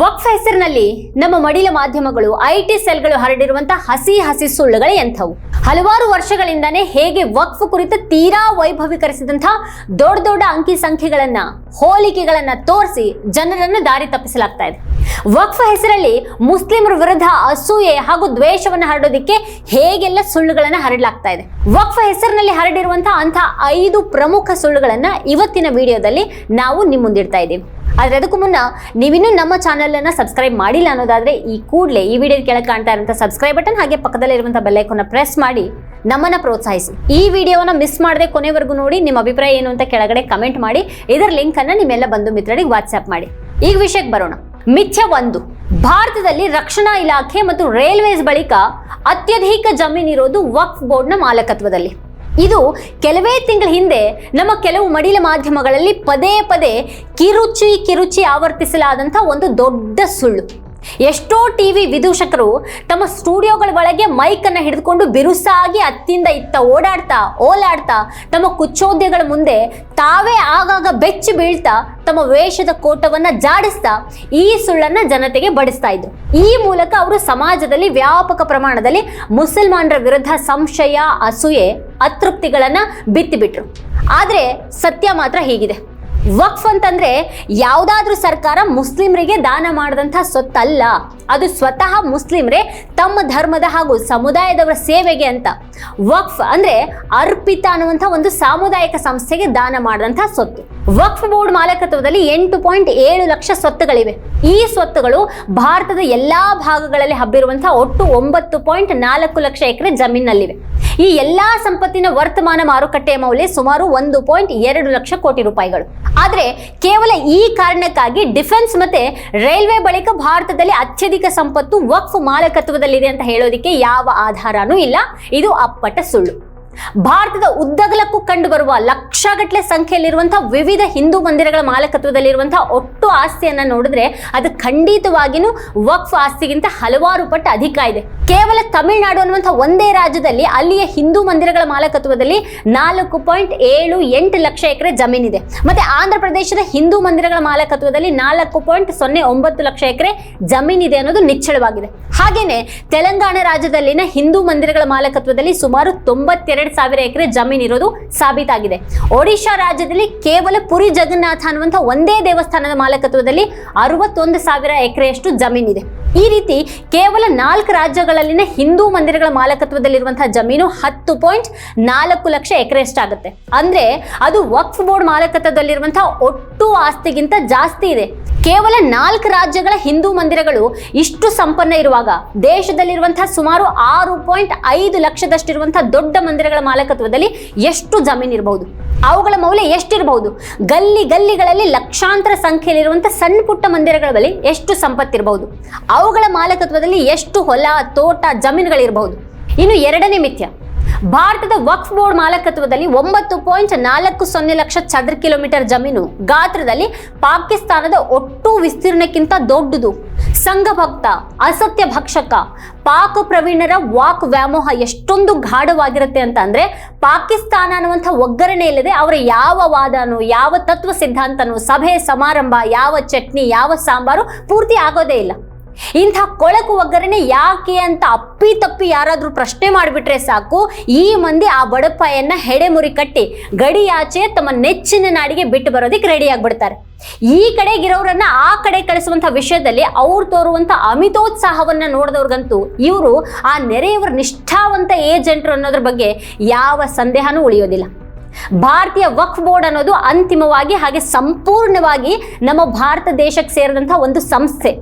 ವಕ್ಫ್ ಹೆಸರಿನಲ್ಲಿ ನಮ್ಮ ಮಡಿಲ ಮಾಧ್ಯಮಗಳು ಐಟಿ ಸೆಲ್ಗಳು ಹರಡಿರುವಂತಹ ಹಸಿ ಹಸಿ ಸುಳ್ಳುಗಳು ಎಂಥವು. ಹಲವಾರು ವರ್ಷಗಳಿಂದಾನೇ ಹೇಗೆ ವಕ್ಫ್ ಕುರಿತು ತೀರಾ ವೈಭವೀಕರಿಸಿದಂತಹ ದೊಡ್ಡ ದೊಡ್ಡ ಅಂಕಿ ಸಂಖ್ಯೆಗಳನ್ನ, ಹೋಲಿಕೆಗಳನ್ನ ತೋರಿಸಿ ಜನರನ್ನು ದಾರಿ ತಪ್ಪಿಸಲಾಗ್ತಾ ಇದೆ. ವಕ್ಫ್ ಹೆಸರಲ್ಲಿ ಮುಸ್ಲಿಮರ ವಿರುದ್ಧ ಅಸೂಯೆ ಹಾಗೂ ದ್ವೇಷವನ್ನು ಹರಡೋದಿಕ್ಕೆ ಹೇಗೆಲ್ಲ ಸುಳ್ಳುಗಳನ್ನ ಹರಡಲಾಗ್ತಾ ಇದೆ. ವಕ್ಫ್ ಹೆಸರಿನಲ್ಲಿ ಹರಡಿರುವಂತಹ ಅಂತ ಐದು ಪ್ರಮುಖ ಸುಳ್ಳುಗಳನ್ನ ಇವತ್ತಿನ ವಿಡಿಯೋದಲ್ಲಿ ನಾವು ನಿಮ್ಮ ಮುಂದಿಡ್ತಾ ಇದ್ದೀವಿ. ಆದ್ರೆ ಅದಕ್ಕೂ ಮುನ್ನ ನೀವಿನ್ನೂ ನಮ್ಮ ಚಾನಲನ್ನು ಸಬ್ಸ್ಕ್ರೈಬ್ ಮಾಡಿಲ್ಲ ಅನ್ನೋದಾದರೆ ಈ ಕೂಡಲೇ ಈ ವಿಡಿಯೋ ಕೆಳಗೆ ಕಾಣ್ತಾ ಇರುವಂಥ ಸಬ್ಸ್ಕ್ರೈಬ್ ಬಟನ್ ಹಾಗೆ ಪಕ್ಕದಲ್ಲಿರುವಂಥ ಬೆಲ್ಲೈಕನ್ನ ಪ್ರೆಸ್ ಮಾಡಿ ನಮ್ಮನ್ನು ಪ್ರೋತ್ಸಾಹಿಸಿ. ಈ ವಿಡಿಯೋವನ್ನು ಮಿಸ್ ಮಾಡದೆ ಕೊನೆವರೆಗೂ ನೋಡಿ, ನಿಮ್ಮ ಅಭಿಪ್ರಾಯ ಏನು ಅಂತ ಕೆಳಗಡೆ ಕಮೆಂಟ್ ಮಾಡಿ, ಇದರ ಲಿಂಕನ್ನು ನಿಮ್ಮೆಲ್ಲ ಬಂಧು ಮಿತ್ರರಿಗೆ ವಾಟ್ಸ್ಆ್ಯಪ್ ಮಾಡಿ. ಈಗ ವಿಷಯಕ್ಕೆ ಬರೋಣ. ಮಿಥ್ಯ ಒಂದು, ಭಾರತದಲ್ಲಿ ರಕ್ಷಣಾ ಇಲಾಖೆ ಮತ್ತು ರೈಲ್ವೇಸ್ ಬಳಿಕ ಅತ್ಯಧಿಕ ಜಮೀನಿರೋದು ವಕ್ಫ್ ಬೋರ್ಡ್ನ ಮಾಲಕತ್ವದಲ್ಲಿ. ಇದು ಕೆಲವೇ ತಿಂಗಳ ಹಿಂದೆ ನಮ್ಮ ಕೆಲವು ಮಡಿಲ ಮಾಧ್ಯಮಗಳಲ್ಲಿ ಪದೇ ಪದೇ ಕಿರುಚಿ ಕಿರುಚಿ ಆವರ್ತಿಸಲಾದಂಥ ಒಂದು ದೊಡ್ಡ ಸುಳ್ಳು. ಎಷ್ಟೋ ಟಿ ವಿ ವಿದೂಷಕರು ತಮ್ಮ ಸ್ಟುಡಿಯೋಗಳ ಒಳಗೆ ಮೈಕನ್ನು ಹಿಡಿದುಕೊಂಡು ಬಿರುಸಾಗಿ ಅತ್ತಿಂದ ಇತ್ತ ಓಡಾಡ್ತಾ ಓಲಾಡ್ತಾ ತಮ್ಮ ಕುಚ್ಚೋದ್ಯಗಳ ಮುಂದೆ ತಾವೇ ಆಗಾಗ ಬೆಚ್ಚಿ ಬೀಳ್ತಾ ತಮ್ಮ ವೇಷದ ಕೋಟವನ್ನ ಜಾಡಿಸ್ತಾ ಈ ಸುಳ್ಳನ್ನ ಜನತೆಗೆ ಬಡಿಸ್ತಾ ಇದ್ರು. ಈ ಮೂಲಕ ಅವರು ಸಮಾಜದಲ್ಲಿ ವ್ಯಾಪಕ ಪ್ರಮಾಣದಲ್ಲಿ ಮುಸಲ್ಮಾನರ ವಿರುದ್ಧ ಸಂಶಯ, ಅಸೂಯೆ, ಅತೃಪ್ತಿಗಳನ್ನ ಬಿತ್ತಿಬಿಟ್ರು. ಆದ್ರೆ ಸತ್ಯ ಮಾತ್ರ ಹೀಗಿದೆ. ವಕ್ಫ್ ಅಂತಂದ್ರೆ ಯಾವುದಾದ್ರೂ ಸರ್ಕಾರ ಮುಸ್ಲಿಮರಿಗೆ ದಾನ ಮಾಡಿದಂಥ ಸೊತ್ತಲ್ಲ ಅದು ಸ್ವತಃ ಮುಸ್ಲಿಮ್ರೆ ತಮ್ಮ ಧರ್ಮದ ಹಾಗೂ ಸಮುದಾಯದವರ ಸೇವೆಗೆ ಅಂತ. ವಕ್ಫ್ ಅಂದ್ರೆ ಅರ್ಪಿತ ಅನ್ನುವಂಥ ಒಂದು ಸಾಮುದಾಯಿಕ ಸಂಸ್ಥೆಗೆ ದಾನ ಮಾಡಿದಂಥ ಸೊತ್ತು ವಕ್ಫ್ ಬೋರ್ಡ್ ಮಾಲಕತ್ವದಲ್ಲಿ ಎಂಟು ಪಾಯಿಂಟ್ ಏಳು ಲಕ್ಷ ಸ್ವತ್ತುಗಳಿವೆ. ಈ ಸ್ವತ್ತುಗಳು ಭಾರತದ ಎಲ್ಲಾ ಭಾಗಗಳಲ್ಲಿ ಹಬ್ಬಿರುವಂತಹ ಒಟ್ಟು ಒಂಬತ್ತು ಪಾಯಿಂಟ್ ನಾಲ್ಕು ಲಕ್ಷ ಎಕರೆ ಜಮೀನಲ್ಲಿವೆ. ಈ ಎಲ್ಲಾ ಸಂಪತ್ತಿನ ವರ್ತಮಾನ ಮಾರುಕಟ್ಟೆಯ ಮೌಲ್ಯ ಸುಮಾರು ಒಂದು ಪಾಯಿಂಟ್ ಎರಡು ಲಕ್ಷ ಕೋಟಿ ರೂಪಾಯಿಗಳು. ಆದರೆ ಕೇವಲ ಈ ಕಾರಣಕ್ಕಾಗಿ ಡಿಫೆನ್ಸ್ ಮತ್ತೆ ರೈಲ್ವೆ ಬಳಿಕ ಭಾರತದಲ್ಲಿ ಅತ್ಯಧಿಕ ಸಂಪತ್ತು ವಕ್ಫ್ ಮಾಲಕತ್ವದಲ್ಲಿದೆ ಅಂತ ಹೇಳೋದಿಕ್ಕೆ ಯಾವ ಆಧಾರನೂ ಇಲ್ಲ. ಇದು ಅಪ್ಪಟ ಸುಳ್ಳು. ಭಾರತದ ಉದ್ದಗಲಕ್ಕೂ ಕಂಡುಬರುವ ಲಕ್ಷಗಟ್ಟಲೆ ಸಂಖ್ಯೆಯಲ್ಲಿರುವಂತಹ ವಿವಿಧ ಹಿಂದೂ ಮಂದಿರಗಳ ಮಾಲಕತ್ವದಲ್ಲಿರುವಂತಹ ಒಟ್ಟು ಆಸ್ತಿಯನ್ನ ನೋಡಿದ್ರೆ ಅದು ಖಂಡಿತವಾಗಿಯೂ ವಕ್ಫ್ ಆಸ್ತಿಗಿಂತ ಹಲವಾರು ಪಟ್ಟು ಅಧಿಕ ಇದೆ. ಕೇವಲ ತಮಿಳುನಾಡು ಅನ್ನುವಂಥ ಒಂದೇ ರಾಜ್ಯದಲ್ಲಿ ಅಲ್ಲಿಯ ಹಿಂದೂ ಮಂದಿರಗಳ ಮಾಲಕತ್ವದಲ್ಲಿ ನಾಲ್ಕು ಪಾಯಿಂಟ್ ಏಳು ಎಂಟು ಲಕ್ಷ ಎಕರೆ ಜಮೀನಿದೆ. ಮತ್ತೆ ಆಂಧ್ರ ಪ್ರದೇಶದ ಹಿಂದೂ ಮಂದಿರಗಳ ಮಾಲಕತ್ವದಲ್ಲಿ ನಾಲ್ಕು ಪಾಯಿಂಟ್ ಸೊನ್ನೆ ಒಂಬತ್ತು ಲಕ್ಷ ಎಕರೆ ಜಮೀನಿದೆ ಅನ್ನೋದು ನಿಚ್ಚಳವಾಗಿದೆ. ಹಾಗೇನೆ ತೆಲಂಗಾಣ ರಾಜ್ಯದಲ್ಲಿನ ಹಿಂದೂ ಮಂದಿರಗಳ ಮಾಲಕತ್ವದಲ್ಲಿ ಸುಮಾರು ತೊಂಬತ್ತೆರಡು ಸಾವಿರ ಎಕರೆ ಜಮೀನಿರೋದು ಸಾಬೀತಾಗಿದೆ. ಒಡಿಶಾ ರಾಜ್ಯದಲ್ಲಿ ಕೇವಲ ಪುರಿ ಜಗನ್ನಾಥ ಅನ್ನುವಂಥ ಒಂದೇ ದೇವಸ್ಥಾನದ ಮಾಲಕತ್ವದಲ್ಲಿ ಅರವತ್ತೊಂದು ಸಾವಿರ ಎಕರೆಯಷ್ಟು ಜಮೀನಿದೆ. ಈ ರೀತಿ ಕೇವಲ ನಾಲ್ಕು ರಾಜ್ಯಗಳಲ್ಲಿನ ಹಿಂದೂ ಮಂದಿರಗಳ ಮಾಲಕತ್ವದಲ್ಲಿರುವಂತಹ ಜಮೀನು ಹತ್ತು ಪಾಯಿಂಟ್ ನಾಲ್ಕು ಲಕ್ಷ ಎಕರೆಯಷ್ಟಾಗುತ್ತೆ. ಅಂದ್ರೆ ಅದು ವಕ್ಫ್ ಬೋರ್ಡ್ ಮಾಲಕತ್ವದಲ್ಲಿರುವಂತಹ ಒಟ್ಟು ಆಸ್ತಿಗಿಂತ ಜಾಸ್ತಿ ಇದೆ. ಕೇವಲ ನಾಲ್ಕು ರಾಜ್ಯಗಳ ಹಿಂದೂ ಮಂದಿರಗಳು ಇಷ್ಟು ಸಂಪನ್ನ ಇರುವಾಗ ದೇಶದಲ್ಲಿರುವಂತಹ ಸುಮಾರು ಆರು ಪಾಯಿಂಟ್ ಐದು ಲಕ್ಷದಷ್ಟಿರುವಂತಹ ದೊಡ್ಡ ಮಂದಿರಗಳ ಮಾಲಕತ್ವದಲ್ಲಿ ಎಷ್ಟು ಜಮೀನು ಇರಬಹುದು ಅವುಗಳ ಮೌಲ್ಯ ಎಷ್ಟಿರಬಹುದು ಗಲ್ಲಿ ಗಲ್ಲಿಗಳಲ್ಲಿ ಲಕ್ಷಾಂತರ ಸಂಖ್ಯೆಯಲ್ಲಿರುವಂಥ ಸಣ್ಣ ಪುಟ್ಟ ಮಂದಿರಗಳ ಬಳಿ ಎಷ್ಟು ಸಂಪತ್ತಿರಬಹುದು ಅವುಗಳ ಮಾಲಕತ್ವದಲ್ಲಿ ಎಷ್ಟು ಹೊಲ, ತೋಟ ಜಮೀನುಗಳಿರಬಹುದು ಇನ್ನು ಎರಡನೇ ಮಿಥ್ಯ. ಭಾರತದ ವಕ್ಫ್ ಬೋರ್ಡ್ ಮಾಲಕತ್ವದಲ್ಲಿ ಒಂಬತ್ತು ಪಾಯಿಂಟ್ ನಾಲ್ಕು ಸೊನ್ನೆ ಲಕ್ಷ ಚದರ ಕಿಲೋಮೀಟರ್ ಜಮೀನು. ಗಾತ್ರದಲ್ಲಿ ಪಾಕಿಸ್ತಾನದ ಒಟ್ಟು ವಿಸ್ತೀರ್ಣಕ್ಕಿಂತ ದೊಡ್ಡದು. ಸಂಘಭಕ್ತ ಅಸತ್ಯ ಭಕ್ಷಕ, ಪಾಕ ಪ್ರವೀಣರ ವಾಕ್ ವ್ಯಾಮೋಹ ಎಷ್ಟೊಂದು ಗಾಢವಾಗಿರುತ್ತೆ ಅಂತ ಅಂದ್ರೆ ಪಾಕಿಸ್ತಾನ ಅನ್ನುವಂಥ ಒಗ್ಗರಣೆ ಇಲ್ಲದೆ ಅವರ ಯಾವ ವಾದನೂ, ಯಾವ ತತ್ವ ಸಿದ್ಧಾಂತನೂ, ಸಭೆ ಸಮಾರಂಭ, ಯಾವ ಚಟ್ನಿ, ಯಾವ ಸಾಂಬಾರು ಪೂರ್ತಿ ಆಗೋದೇ ಇಲ್ಲ. ಇಂಥ ಕೊಳಕು ಒಗ್ಗರಣೆ ಯಾಕೆ ಅಂತ ಅಪ್ಪಿ ತಪ್ಪಿ ಯಾರಾದರೂ ಪ್ರಶ್ನೆ ಮಾಡಿಬಿಟ್ರೆ ಸಾಕು. ಈ ಮಂದಿ ಆ ಬಡಪಾಯನ್ನ ಹೆಡೆಮುರಿ ಕಟ್ಟಿ ಗಡಿಯಾಚೆ ತಮ್ಮ ನೆಚ್ಚಿನ ನಾಡಿಗೆ ಬಿಟ್ಟು ಬರೋದಕ್ಕೆ ರೆಡಿ ಆಗ್ಬಿಡ್ತಾರೆ. ಈ ಕಡೆಗಿರೋರನ್ನ ಆ ಕಡೆ ಕಳಿಸುವಂತ ವಿಷಯದಲ್ಲಿ ಅವ್ರು ತೋರುವಂತ ಅಮಿತೋತ್ಸಾಹವನ್ನ ನೋಡಿದವ್ರಿಗಂತೂ ಇವರು ಆ ನೆರೆಯವರ ನಿಷ್ಠಾವಂತ ಏಜೆಂಟ್ರು ಅನ್ನೋದ್ರ ಬಗ್ಗೆ ಯಾವ ಸಂದೇಹನೂ ಉಳಿಯೋದಿಲ್ಲ. ಭಾರತೀಯ ವಕ್ಫ್ ಬೋರ್ಡ್ ಅನ್ನೋದು ಅಂತಿಮವಾಗಿ ಹಾಗೆ ಸಂಪೂರ್ಣವಾಗಿ ನಮ್ಮ ಭಾರತ ದೇಶಕ್ಕೆ ಸೇರಿದಂತಹ ಒಂದು ಸಂಸ್ಥೆ.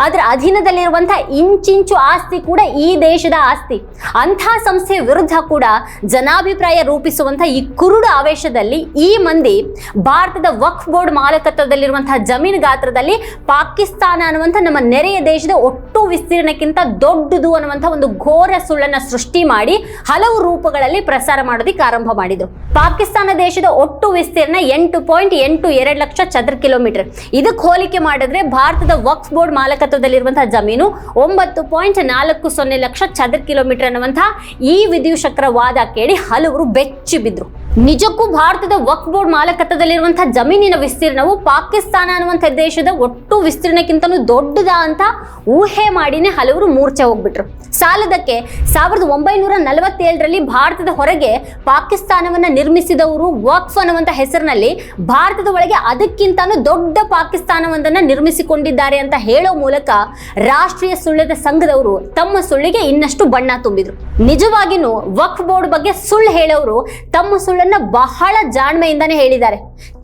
ಅದರ ಅಧೀನದಲ್ಲಿರುವಂತಹ ಇಂಚಿಂಚು ಆಸ್ತಿ ಕೂಡ ಈ ದೇಶದ ಆಸ್ತಿ. ಅಂಥ ಸಂಸ್ಥೆಯ ವಿರುದ್ಧ ಕೂಡ ಜನಾಭಿಪ್ರಾಯ ರೂಪಿಸುವಂತಹ ಈ ಕುರುಡು ಆವೇಶದಲ್ಲಿ ಈ ಮಂದಿ ಭಾರತದ ವಕ್ಫ್ ಬೋರ್ಡ್ ಮಾಲಕತ್ವದಲ್ಲಿರುವಂತಹ ಜಮೀನು ಗಾತ್ರದಲ್ಲಿ ಪಾಕಿಸ್ತಾನ ಅನ್ನುವಂಥ ನಮ್ಮ ನೆರೆಯ ದೇಶದ ಒಟ್ಟು ವಿಸ್ತೀರ್ಣಕ್ಕಿಂತ ದೊಡ್ಡದು ಅನ್ನುವಂಥ ಒಂದು ಘೋರ ಸುಳ್ಳನ್ನ ಸೃಷ್ಟಿ ಮಾಡಿ ಹಲವು ರೂಪಗಳಲ್ಲಿ ಪ್ರಸಾರ ಮಾಡೋದಕ್ಕೆ ಆರಂಭ ಮಾಡಿದ್ರು. ಪಾಕಿಸ್ತಾನ ದೇಶದ ಒಟ್ಟು ವಿಸ್ತೀರ್ಣ ಎಂಟು ಪಾಯಿಂಟ್ ಎಂಟು ಎರಡು ಲಕ್ಷ ಚದರ ಕಿಲೋಮೀಟರ್. ಇದಕ್ಕೆ ಹೋಲಿಕೆ ಮಾಡಿದ್ರೆ ಭಾರತದ ವಕ್ಫ್ ಬೋರ್ಡ್ ಮಾಲಕತ್ವದಲ್ಲಿರುವಂತಹ ಜಮೀನು ಒಂಬತ್ತು ಪಾಯಿಂಟ್ ನಾಲ್ಕು ಸೊನ್ನೆ ಲಕ್ಷ ಚದರ ಕಿಲೋಮೀಟರ್ ಅನ್ನುವಂತಹ ಈ ವಿದ್ಯುಚಕ್ರ ವಾದ ಕೇಳಿ ಹಲವರು ಬೆಚ್ಚಿ ಬಿದ್ರು. ನಿಜಕ್ಕೂ ಭಾರತದ ವಕ್ಫ್ ಬೋರ್ಡ್ ಮಾಲಕತ್ವದಲ್ಲಿರುವಂತಹ ಜಮೀನಿನ ವಿಸ್ತೀರ್ಣವು ಪಾಕಿಸ್ತಾನ ಅನ್ನುವಂಥ ದೇಶದ ಒಟ್ಟು ವಿಸ್ತೀರ್ಣಕ್ಕಿಂತಲೂ ದೊಡ್ಡದ ಅಂತ ಊಹೆ ಮಾಡಿನೇ ಹಲವರು ಮೂರ್ಛೆ ಹೋಗ್ಬಿಟ್ರು. ಸಾಲದಕ್ಕೆ ಸಾವಿರದ ಒಂಬೈನೂರ ನಲವತ್ತೇಳರಲ್ಲಿ ಭಾರತದ ಹೊರಗೆ ಪಾಕಿಸ್ತಾನವನ್ನ ನಿರ್ಮಿಸಿದವರು ವಕ್ಫ್ ಅನ್ನುವಂಥ ಹೆಸರಿನಲ್ಲಿ ಭಾರತದ ಒಳಗೆ ಅದಕ್ಕಿಂತನೂ ದೊಡ್ಡ ಪಾಕಿಸ್ತಾನವೊಂದನ್ನು ನಿರ್ಮಿಸಿಕೊಂಡಿದ್ದಾರೆ ಅಂತ ಹೇಳೋ ಮೂಲಕ ರಾಷ್ಟ್ರೀಯ ಸುಳ್ಳದ ಸಂಘದವರು ತಮ್ಮ ಸುಳ್ಳಿಗೆ ಇನ್ನಷ್ಟು ಬಣ್ಣ ತುಂಬಿದ್ರು. ನಿಜವಾಗಿನೂ ವಕ್ಫ್ ಬೋರ್ಡ್ ಬಗ್ಗೆ ಸುಳ್ಳು ಹೇಳೋರು ತಮ್ಮ ಸುಳ್ಳನ್ನ ಬಹಳ ಜಾಣ್ಮೆಯಿಂದಾನೇ ಹೇಳಿದ್ದಾರೆ.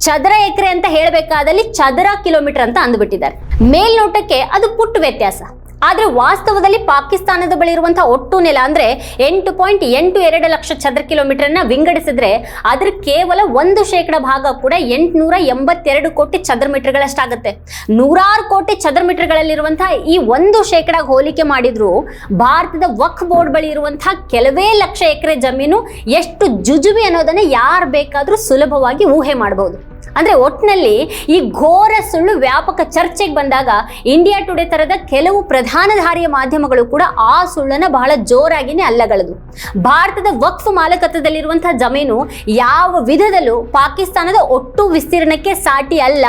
ಚದರ ಎಕರೆ ಅಂತ ಹೇಳಬೇಕಾದಲ್ಲಿ ಚದರ ಕಿಲೋಮೀಟರ್ ಅಂತ ಅಂದ್ಬಿಟ್ಟಿದ್ದಾರೆ. ಮೇಲ್ನೋಟಕ್ಕೆ ಅದು ಪುಟ್ಟ ವ್ಯತ್ಯಾಸ. ಆದ್ರೆ ವಾಸ್ತವದಲ್ಲಿ ಪಾಕಿಸ್ತಾನದ ಬಳಿ ಇರುವಂತಹ ಒಟ್ಟು ನೆಲ ಅಂದ್ರೆ ಎಂಟು ಪಾಯಿಂಟ್ ಎಂಟು ಎರಡು ಲಕ್ಷ ಚದರ ಕಿಲೋಮೀಟರ್ನ ವಿಂಗಡಿಸಿದ್ರೆ ಅದ್ರ ಕೇವಲ ಒಂದು ಶೇಕಡ ಭಾಗ ಕೂಡ ಎಂಟುನೂರ ಎಂಬತ್ತೆರಡು ಕೋಟಿ ಚದರ ಮೀಟರ್ಗಳಷ್ಟಾಗುತ್ತೆ ನೂರಾರು ಕೋಟಿ ಚದರ ಮೀಟರ್ಗಳಲ್ಲಿರುವಂತಹ ಈ ಒಂದು ಶೇಕಡ ಹೋಲಿಕೆ ಮಾಡಿದ್ರು ಭಾರತದ ವಕ್ಫ್ ಬೋರ್ಡ್ ಬಳಿ ಇರುವಂತಹ ಕೆಲವೇ ಲಕ್ಷ ಎಕರೆ ಜಮೀನು ಎಷ್ಟು ಜುಜುಬಿ ಅನ್ನೋದನ್ನ ಯಾರು ಬೇಕಾದರೂ ಸುಲಭವಾಗಿ ಊಹೆ ಮಾಡಬಹುದು ಅಂದ್ರೆ ಒಟ್ಟಿನಲ್ಲಿ ಈ ಘೋರ ಸುಳ್ಳು ವ್ಯಾಪಕ ಚರ್ಚೆಗೆ ಬಂದಾಗ ಇಂಡಿಯಾ ಟುಡೇ ತರದ ಕೆಲವು ಪ್ರಧಾನಧಾರಿಯ ಮಾಧ್ಯಮಗಳು ಕೂಡ ಆ ಸುಳ್ಳನ್ನ ಬಹಳ ಜೋರಾಗಿನೇ ಅಲ್ಲಗಳದು. ಭಾರತದ ವಕ್ಫ್ ಮಾಲಕತ್ವದಲ್ಲಿರುವಂತಹ ಜಮೀನು ಯಾವ ವಿಧದಲ್ಲೂ ಪಾಕಿಸ್ತಾನದ ಒಟ್ಟು ವಿಸ್ತೀರ್ಣಕ್ಕೆ ಸಾಟಿ ಅಲ್ಲ.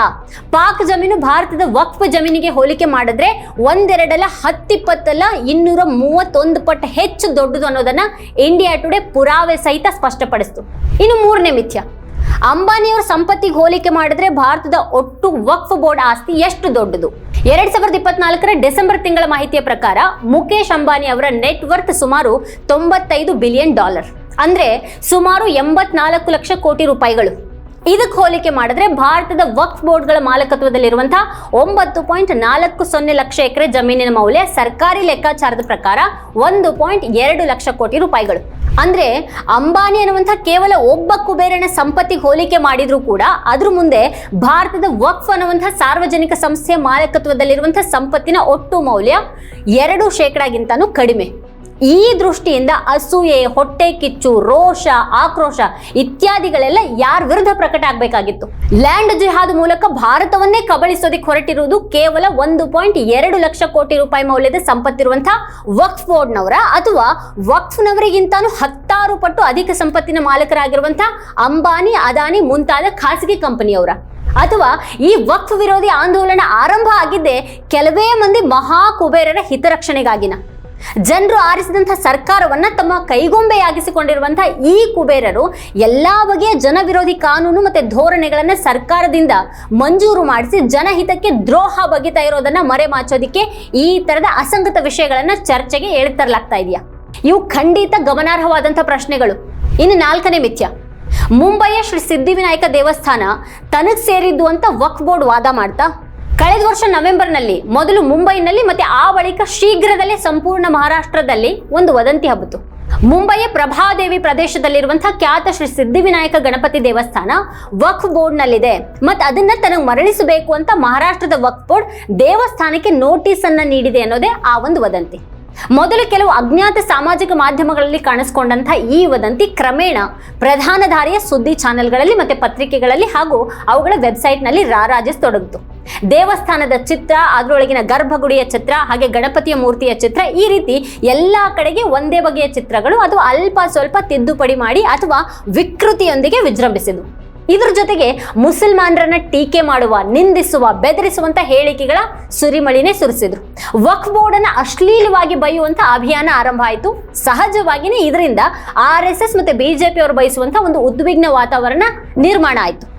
ಪಾಕ್ ಜಮೀನು ಭಾರತದ ವಕ್ಫ್ ಜಮೀನಿಗೆ ಹೋಲಿಕೆ ಮಾಡಿದ್ರೆ ಒಂದೆರಡಲ್ಲ ಹತ್ತಿಪ್ಪತ್ತಲ್ಲ ಇನ್ನೂರ ಮೂವತ್ತೊಂದು ಪಟ್ಟು ಹೆಚ್ಚು ದೊಡ್ಡದು ಅನ್ನೋದನ್ನ ಇಂಡಿಯಾ ಟುಡೇ ಪುರಾವೆ ಸಹಿತ ಸ್ಪಷ್ಟಪಡಿಸ್ತು. ಇನ್ನು ಮೂರನೇ ಮಿಥ್ಯ. ಅಂಬಾನಿಯವರ ಸಂಪತ್ತಿಗೆ ಹೋಲಿಕೆ ಮಾಡಿದ್ರೆ ಭಾರತದ ಒಟ್ಟು ವಕ್ಫ್ ಬೋರ್ಡ್ ಆಸ್ತಿ ಎಷ್ಟು ದೊಡ್ಡದು? ಎರಡ್ ಸಾವಿರದ ಇಪ್ಪತ್ನಾಲ್ಕರ ಡಿಸೆಂಬರ್ ತಿಂಗಳ ಮಾಹಿತಿಯ ಪ್ರಕಾರ ಮುಖೇಶ್ ಅಂಬಾನಿ ಅವರ ನೆಟ್ ವರ್ತ್ ಸುಮಾರು ತೊಂಬತ್ತೈದು ಬಿಲಿಯನ್ ಡಾಲರ್ ಅಂದ್ರೆ ಸುಮಾರು ಎಂಬತ್ನಾಲ್ಕು ಲಕ್ಷ ಕೋಟಿ ರೂಪಾಯಿಗಳು. ಇದಕ್ಕೆ ಹೋಲಿಕೆ ಮಾಡಿದ್ರೆ ಭಾರತದ ವಕ್ಫ್ ಬೋರ್ಡ್ಗಳ ಮಾಲಕತ್ವದಲ್ಲಿರುವಂತಹ ಒಂಬತ್ತು ಪಾಯಿಂಟ್ ನಾಲ್ಕು ಸೊನ್ನೆ ಲಕ್ಷ ಎಕರೆ ಜಮೀನಿನ ಮೌಲ್ಯ ಸರ್ಕಾರಿ ಲೆಕ್ಕಾಚಾರದ ಪ್ರಕಾರ ಒಂದು ಪಾಯಿಂಟ್ ಎರಡು ಲಕ್ಷ ಕೋಟಿ ರೂಪಾಯಿಗಳು. ಅಂದ್ರೆ ಅಂಬಾನಿ ಅನ್ನುವಂಥ ಕೇವಲ ಒಬ್ಬ ಕುಬೇರನ ಸಂಪತ್ತಿಗೆ ಹೋಲಿಕೆ ಮಾಡಿದ್ರು ಕೂಡ ಅದ್ರ ಮುಂದೆ ಭಾರತದ ವಕ್ಫ್ ಅನ್ನುವಂಥ ಸಾರ್ವಜನಿಕ ಸಂಸ್ಥೆಯ ಮಾಲಕತ್ವದಲ್ಲಿರುವಂತಹ ಸಂಪತ್ತಿನ ಒಟ್ಟು ಮೌಲ್ಯ ಎರಡು ಶೇಕಡಾಗಿಂತನೂ ಕಡಿಮೆ. ಈ ದೃಷ್ಟಿಯಿಂದ ಅಸೂಯೆ, ಹೊಟ್ಟೆ ಕಿಚ್ಚು, ರೋಷ, ಆಕ್ರೋಶ ಇತ್ಯಾದಿಗಳೆಲ್ಲ ಯಾರ ವಿರುದ್ಧ ಪ್ರಕಟ ಆಗಬೇಕಾಗಿತ್ತು? ಲ್ಯಾಂಡ್ ಜಿಹಾದ್ ಮೂಲಕ ಭಾರತವನ್ನೇ ಕಬಳಿಸೋದಕ್ಕೆ ಹೊರಟಿರುವುದು ಕೇವಲ ಒಂದು ಪಾಯಿಂಟ್ ಎರಡು ಲಕ್ಷ ಕೋಟಿ ರೂಪಾಯಿ ಮೌಲ್ಯದ ಸಂಪತ್ತಿರುವಂತಹ ವಕ್ಫ್ ಬೋರ್ಡ್ನವರ ಅಥವಾ ವಕ್ಫ್ನವರಿಗಿಂತಾನು ಹತ್ತಾರು ಪಟ್ಟು ಅಧಿಕ ಸಂಪತ್ತಿನ ಮಾಲಕರಾಗಿರುವಂತಹ ಅಂಬಾನಿ, ಅದಾನಿ ಮುಂತಾದ ಖಾಸಗಿ ಕಂಪನಿಯವರ. ಅಥವಾ ಈ ವಕ್ಫ್ ವಿರೋಧಿ ಆಂದೋಲನ ಆರಂಭ ಆಗಿದ್ದೇ ಕೆಲವೇ ಮಂದಿ ಮಹಾ ಕುಬೇರರ ಹಿತರಕ್ಷಣೆಗಾಗಿನ. ಜನರು ಆರಿಸಿದಂಥ ಸರ್ಕಾರವನ್ನ ತಮ್ಮ ಕೈಗೊಂಬೆಯಾಗಿಸಿಕೊಂಡಿರುವಂತಹ ಈ ಕುಬೇರರು ಎಲ್ಲಾ ಬಗೆಯ ಜನವಿರೋಧಿ ಕಾನೂನು ಮತ್ತೆ ಧೋರಣೆಗಳನ್ನ ಸರ್ಕಾರದಿಂದ ಮಂಜೂರು ಮಾಡಿಸಿ ಜನಹಿತಕ್ಕೆ ದ್ರೋಹ ಬಗೆತಾ ಇರೋದನ್ನ ಮರೆಮಾಚೋದಿಕ್ಕೆ ಈ ತರದ ಅಸಂಗತ ವಿಷಯಗಳನ್ನ ಚರ್ಚೆಗೆ ಹೇಳ್ತರಲಾಗ್ತಾ ಇದೆಯಾ? ಇವು ಖಂಡಿತ ಗಮನಾರ್ಹವಾದಂಥ ಪ್ರಶ್ನೆಗಳು. ಇನ್ನು ನಾಲ್ಕನೇ ಮಿಥ್ಯ. ಮುಂಬೈಯ ಶ್ರೀ ಸಿದ್ಧಿವಿನಾಯಕ ದೇವಸ್ಥಾನ ತನಗ್ ಸೇರಿದ್ದು ಅಂತ ವಕ್ಫ್ ಬೋರ್ಡ್ ವಾದ ಮಾಡ್ತಾ ಕಳೆದ ವರ್ಷ ನವೆಂಬರ್ನಲ್ಲಿ, ಮೊದಲು ಮುಂಬೈನಲ್ಲಿ ಮತ್ತೆ ಆ ಬಳಿಕ ಶೀಘ್ರದಲ್ಲೇ ಸಂಪೂರ್ಣ ಮಹಾರಾಷ್ಟ್ರದಲ್ಲಿ ಒಂದು ವದಂತಿ ಹಬ್ಬಿತು ಮುಂಬೈಯ ಪ್ರಭಾದೇವಿ ಪ್ರದೇಶದಲ್ಲಿರುವಂತಹ ಖ್ಯಾತ ಶ್ರೀ ಸಿದ್ಧಿವಿನಾಯಕ ಗಣಪತಿ ದೇವಸ್ಥಾನ ವಕ್ಫ್ ಬೋರ್ಡ್ನಲ್ಲಿದೆ. ಮತ್ತೆ ಅದನ್ನ ತನಗೆ ಮರಳಿಸಬೇಕು ಅಂತ ಮಹಾರಾಷ್ಟ್ರದ ವಕ್ಫ್ ಬೋರ್ಡ್ ದೇವಸ್ಥಾನಕ್ಕೆ ನೋಟಿಸ್ ಅನ್ನ ನೀಡಿದೆ ಅನ್ನೋದೇ ಆ ಒಂದು ವದಂತಿ. ಮೊದಲು ಕೆಲವು ಅಜ್ಞಾತ ಸಾಮಾಜಿಕ ಮಾಧ್ಯಮಗಳಲ್ಲಿ ಕಾಣಿಸ್ಕೊಂಡಂತಹ ಈ ವದಂತಿ ಕ್ರಮೇಣ ಪ್ರಧಾನಧಾರಿಯ ಸುದ್ದಿ ಚಾನೆಲ್ಗಳಲ್ಲಿ ಮತ್ತೆ ಪತ್ರಿಕೆಗಳಲ್ಲಿ ಹಾಗೂ ಅವುಗಳ ವೆಬ್ಸೈಟ್ನಲ್ಲಿ ರಾರಾಜಿಸತೊಡಗಿತು ದೇವಸ್ಥಾನದ ಚಿತ್ರ, ಅದರೊಳಗಿನ ಗರ್ಭಗುಡಿಯ ಚಿತ್ರ ಹಾಗೆ ಗಣಪತಿಯ ಮೂರ್ತಿಯ ಚಿತ್ರ ಈ ರೀತಿ ಎಲ್ಲಾ ಕಡೆಗೆ ಒಂದೇ ಬಗೆಯ ಚಿತ್ರಗಳು ಅದು ಅಲ್ಪ ಸ್ವಲ್ಪ ತಿದ್ದುಪಡಿ ಮಾಡಿ ಅಥವಾ ವಿಕೃತಿಯೊಂದಿಗೆ ವಿಜೃಂಭಿಸಿದವು. ಇದ್ರ ಜೊತೆಗೆ ಮುಸಲ್ಮಾನರನ್ನ ಟೀಕೆ ಮಾಡುವ, ನಿಂದಿಸುವ, ಬೆದರಿಸುವಂತ ಹೇಳಿಕೆಗಳ ಸುರಿಮಳಿನೇ ಸುರಿಸಿದ್ರು. ವಕ್ ಬೋರ್ಡ್ ಅನ್ನ ಅಶ್ಲೀಲವಾಗಿ ಬೈಯುವಂತ ಅಭಿಯಾನ ಆರಂಭ ಆಯಿತು. ಸಹಜವಾಗಿಯೇ ಇದರಿಂದ ಆರ್ ಎಸ್ ಎಸ್ ಮತ್ತೆ ಬಿಜೆಪಿ ಅವರು ಬಯಸುವಂತ ಒಂದು ಉದ್ವಿಗ್ನ ವಾತಾವರಣ ನಿರ್ಮಾಣ ಆಯಿತು.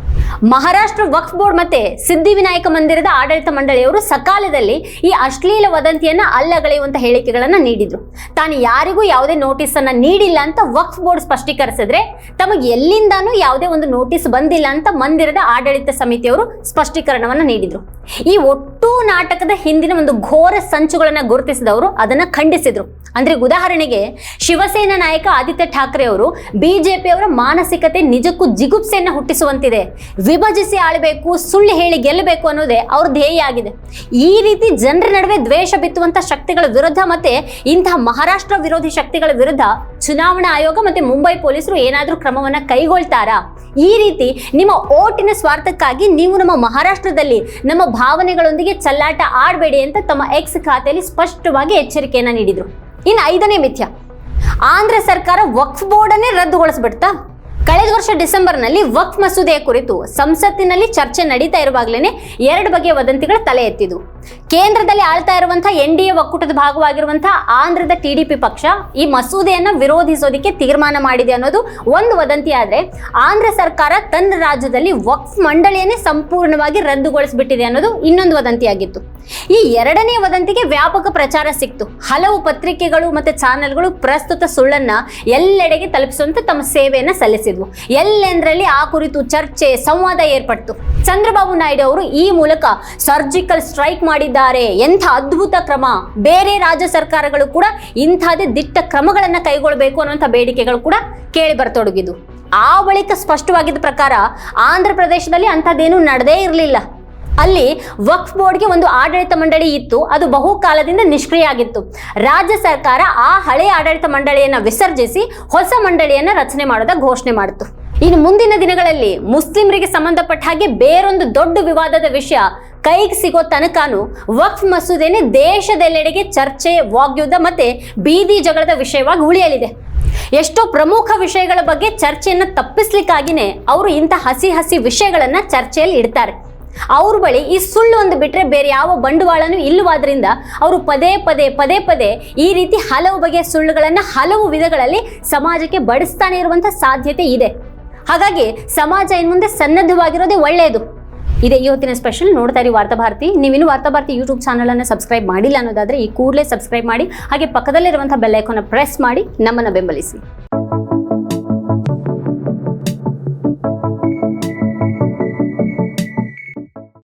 ಮಹಾರಾಷ್ಟ್ರ ವಕ್ಫ್ ಬೋರ್ಡ್ ಮತ್ತೆ ಸಿದ್ಧಿವಿನಾಯಕ ಮಂದಿರದ ಆಡಳಿತ ಮಂಡಳಿಯವರು ಸಕಾಲದಲ್ಲಿ ಈ ಅಶ್ಲೀಲ ವದಂತಿಯನ್ನ ಅಲ್ಲಗಳೆಯುವಂತ ಹೇಳಿಕೆಗಳನ್ನ ನೀಡಿದ್ರು. ತಾನು ಯಾರಿಗೂ ಯಾವುದೇ ನೋಟಿಸ್ ಅನ್ನ ನೀಡಿಲ್ಲ ಅಂತ ವಕ್ಫ್ ಬೋರ್ಡ್ ಸ್ಪಷ್ಟೀಕರಿಸಿದ್ರೆ ತಮಗೆ ಎಲ್ಲಿಂದಾನೂ ಯಾವುದೇ ಒಂದು ನೋಟಿಸ್ ಬಂದಿಲ್ಲ ಅಂತ ಮಂದಿರದ ಆಡಳಿತ ಸಮಿತಿಯವರು ಸ್ಪಷ್ಟೀಕರಣವನ್ನ ನೀಡಿದ್ರು. ಈ ಒಟ್ಟು ನಾಟಕದ ಹಿಂದಿನ ಒಂದು ಘೋರ ಸಂಚುಗಳನ್ನ ಗುರುತಿಸಿದವರು ಅದನ್ನ ಖಂಡಿಸಿದ್ರು. ಅಂದ್ರೆ ಉದಾಹರಣೆಗೆ ಶಿವಸೇನಾ ನಾಯಕ ಆದಿತ್ಯ ಠಾಕ್ರೆ ಅವರು ಬಿಜೆಪಿಯವರ ಮಾನಸಿಕತೆ ನಿಜಕ್ಕೂ ಜಿಗುಪ್ಸೆಯನ್ನ ಹುಟ್ಟಿಸುವಂತಿದೆ. ವಿಭಜಿಸಿ ಆಳಬೇಕು, ಸುಳ್ಳು ಹೇಳಿ ಗೆಲ್ಲಬೇಕು ಅನ್ನೋದೇ ಅವ್ರ ಧ್ಯೇಯ ಆಗಿದೆ. ಈ ರೀತಿ ಜನರ ನಡುವೆ ದ್ವೇಷ ಬಿತ್ತುವಂತ ಶಕ್ತಿಗಳ ವಿರುದ್ಧ ಮತ್ತೆ ಇಂತಹ ಮಹಾರಾಷ್ಟ್ರ ವಿರೋಧಿ ಶಕ್ತಿಗಳ ವಿರುದ್ಧ ಚುನಾವಣಾ ಆಯೋಗ ಮತ್ತೆ ಮುಂಬೈ ಪೊಲೀಸರು ಏನಾದರೂ ಕ್ರಮವನ್ನ ಕೈಗೊಳ್ತಾರಾ? ಈ ರೀತಿ ನಿಮ್ಮ ಓಟಿನ ಸ್ವಾರ್ಥಕ್ಕಾಗಿ ನೀವು ನಮ್ಮ ಮಹಾರಾಷ್ಟ್ರದಲ್ಲಿ ನಮ್ಮ ಭಾವನೆಗಳೊಂದಿಗೆ ಚಲ್ಲಾಟ ಆಡಬೇಡಿ ಅಂತ ತಮ್ಮ ಎಕ್ಸ್ ಖಾತೆಯಲ್ಲಿ ಸ್ಪಷ್ಟವಾಗಿ ಎಚ್ಚರಿಕೆಯನ್ನ ನೀಡಿದ್ರು. ಇನ್ನು ಐದನೇ ಮಿಥ್ಯ. ಆಂಧ್ರ ಸರ್ಕಾರ ವಕ್ಫ್ ಬೋರ್ಡನ್ನೇ ರದ್ದುಗೊಳಿಸ್ಬಿಡ್ತಾ? ಕಳೆದ ವರ್ಷ ಡಿಸೆಂಬರ್ನಲ್ಲಿ ವಕ್ಫ್ ಮಸೂದೆಯ ಕುರಿತು ಸಂಸತ್ತಿನಲ್ಲಿ ಚರ್ಚೆ ನಡೀತಾ ಇರುವಾಗಲೇ ಎರಡು ಬಗೆಯ ವದಂತಿಗಳು ತಲೆ ಎತ್ತಿದ್ವು ಕೇಂದ್ರದಲ್ಲಿ ಆಳ್ತಾ ಇರುವಂತಹ ಎನ್ ಡಿ ಎ ಒಕ್ಕೂಟದ ಭಾಗವಾಗಿರುವಂತಹ ಆಂಧ್ರದ ಟಿಡಿಪಿ ಪಕ್ಷ ಈ ಮಸೂದೆಯನ್ನು ವಿರೋಧಿಸೋದಕ್ಕೆ ತೀರ್ಮಾನ ಮಾಡಿದೆ ಅನ್ನೋದು ಒಂದು ವದಂತಿ ಆದರೆ ಆಂಧ್ರ ಸರ್ಕಾರ ತನ್ನ ರಾಜ್ಯದಲ್ಲಿ ವಕ್ಫ್ ಮಂಡಳಿಯನ್ನೇ ಸಂಪೂರ್ಣವಾಗಿ ರದ್ದುಗೊಳಿಸಿಬಿಟ್ಟಿದೆ ಅನ್ನೋದು ಇನ್ನೊಂದು ವದಂತಿಯಾಗಿತ್ತು. ಈ ಎರಡನೇ ವದಂತಿಗೆ ವ್ಯಾಪಕ ಪ್ರಚಾರ ಸಿಕ್ತು. ಹಲವು ಪತ್ರಿಕೆಗಳು ಮತ್ತೆ ಚಾನೆಲ್ಗಳು ಪ್ರಸ್ತುತ ಸುಳ್ಳನ್ನ ಎಲ್ಲೆಡೆಗೆ ತಲುಪಿಸುವಂತ ತಮ್ಮ ಸೇವೆಯನ್ನು ಸೇವೆಯನ್ನ ಸಲ್ಲಿಸಿದ್ವು ಎಲ್ಲೆಂದ್ರಲ್ಲಿ ಆ ಕುರಿತು ಚರ್ಚೆ, ಸಂವಾದ ಏರ್ಪಟ್ಟು ಚಂದ್ರಬಾಬು ನಾಯ್ಡು ಅವರು ಈ ಮೂಲಕ ಸರ್ಜಿಕಲ್ ಸ್ಟ್ರೈಕ್ ಮಾಡಿದ್ದಾರೆ. ಎಂಥ ಅದ್ಭುತ ಕ್ರಮ. ಬೇರೆ ರಾಜ್ಯ ಸರ್ಕಾರಗಳು ಕೂಡ ಇಂಥದೇ ದಿಟ್ಟ ಕ್ರಮಗಳನ್ನು ಕೈಗೊಳ್ಳಬೇಕು ಅನ್ನುವಂಥ ಬೇಡಿಕೆಗಳು ಕೂಡ ಕೇಳಿ ಬರತೊಡಗಿದ್ವು. ಆ ಬಳಿಕ ಸ್ಪಷ್ಟವಾಗಿದ್ದ ಪ್ರಕಾರ ಆಂಧ್ರ ಪ್ರದೇಶದಲ್ಲಿ ಅಂಥದ್ದೇನೂ ನಡೆದೇ ಇರಲಿಲ್ಲ. ಅಲ್ಲಿ ವಕ್ಫ್ ಬೋರ್ಡ್ಗೆ ಒಂದು ಆಡಳಿತ ಮಂಡಳಿ ಇತ್ತು. ಅದು ಬಹುಕಾಲದಿಂದ ನಿಷ್ಕ್ರಿಯ ಆಗಿತ್ತು. ರಾಜ್ಯ ಸರ್ಕಾರ ಆ ಹಳೆಯ ಆಡಳಿತ ಮಂಡಳಿಯನ್ನ ವಿಸರ್ಜಿಸಿ ಹೊಸ ಮಂಡಳಿಯನ್ನ ರಚನೆ ಮಾಡೋದ ಘೋಷಣೆ ಮಾಡಿತು. ಇನ್ನು ಮುಂದಿನ ದಿನಗಳಲ್ಲಿ ಮುಸ್ಲಿಮರಿಗೆ ಸಂಬಂಧಪಟ್ಟ ಹಾಗೆ ಬೇರೊಂದು ದೊಡ್ಡ ವಿವಾದದ ವಿಷಯ ಕೈಗೆ ಸಿಗೋ ತನಕನೂ ವಕ್ಫ್ ಮಸೂದೆನೆ ದೇಶದೆಲ್ಲೆಡೆಗೆ ಚರ್ಚೆ, ವಾಗ್ಯುದ್ಧ ಮತ್ತೆ ಬೀದಿ ಜಗಳದ ವಿಷಯವಾಗಿ ಉಳಿಯಲಿದೆ. ಎಷ್ಟೋ ಪ್ರಮುಖ ವಿಷಯಗಳ ಬಗ್ಗೆ ಚರ್ಚೆಯನ್ನು ತಪ್ಪಿಸ್ಲಿಕ್ಕಾಗಿನೇ ಅವರು ಇಂಥ ಹಸಿ ಹಸಿ ವಿಷಯಗಳನ್ನ ಚರ್ಚೆಯಲ್ಲಿ ಇಡ್ತಾರೆ. ಅವ್ರ ಬಳಿ ಈ ಸುಳ್ಳು ಒಂದು ಬಿಟ್ಟರೆ ಬೇರೆ ಯಾವ ಬಂಡವಾಳನೂ ಇಲ್ಲವಾದ್ರಿಂದ ಅವರು ಪದೇ ಪದೇ ಪದೇ ಪದೇ ಈ ರೀತಿ ಹಲವು ಬಗೆಯ ಸುಳ್ಳುಗಳನ್ನು ಹಲವು ವಿಧಗಳಲ್ಲಿ ಸಮಾಜಕ್ಕೆ ಬಡಿಸ್ತಾನೆ ಇರುವಂಥ ಸಾಧ್ಯತೆ ಇದೆ. ಹಾಗಾಗಿ ಸಮಾಜ ಇನ್ನು ಮುಂದೆ ಸನ್ನದ್ಧವಾಗಿರೋದೇ ಒಳ್ಳೆಯದು ಇದೇ ಇವತ್ತಿನ ಸ್ಪೆಷಲ್ ನೋಡ್ತಾ ಇರಿ ವಾರ್ತಾಭಾರತಿ ನೀವಿನ್ನು ವಾರ್ತಾಭಾರತಿ ಯೂಟ್ಯೂಬ್ ಚಾನಲನ್ನು ಸಬ್ಸ್ಕ್ರೈಬ್ ಮಾಡಿಲ್ಲ ಅನ್ನೋದಾದ್ರೆ ಈ ಕೂಡಲೇ ಸಬ್ಸ್ಕ್ರೈಬ್ ಮಾಡಿ, ಹಾಗೆ ಪಕ್ಕದಲ್ಲಿರುವಂತಹ ಬೆಲ್ ಐಕಾನ್ ಪ್ರೆಸ್ ಮಾಡಿ ನಮ್ಮನ್ನು ಬೆಂಬಲಿಸಿ.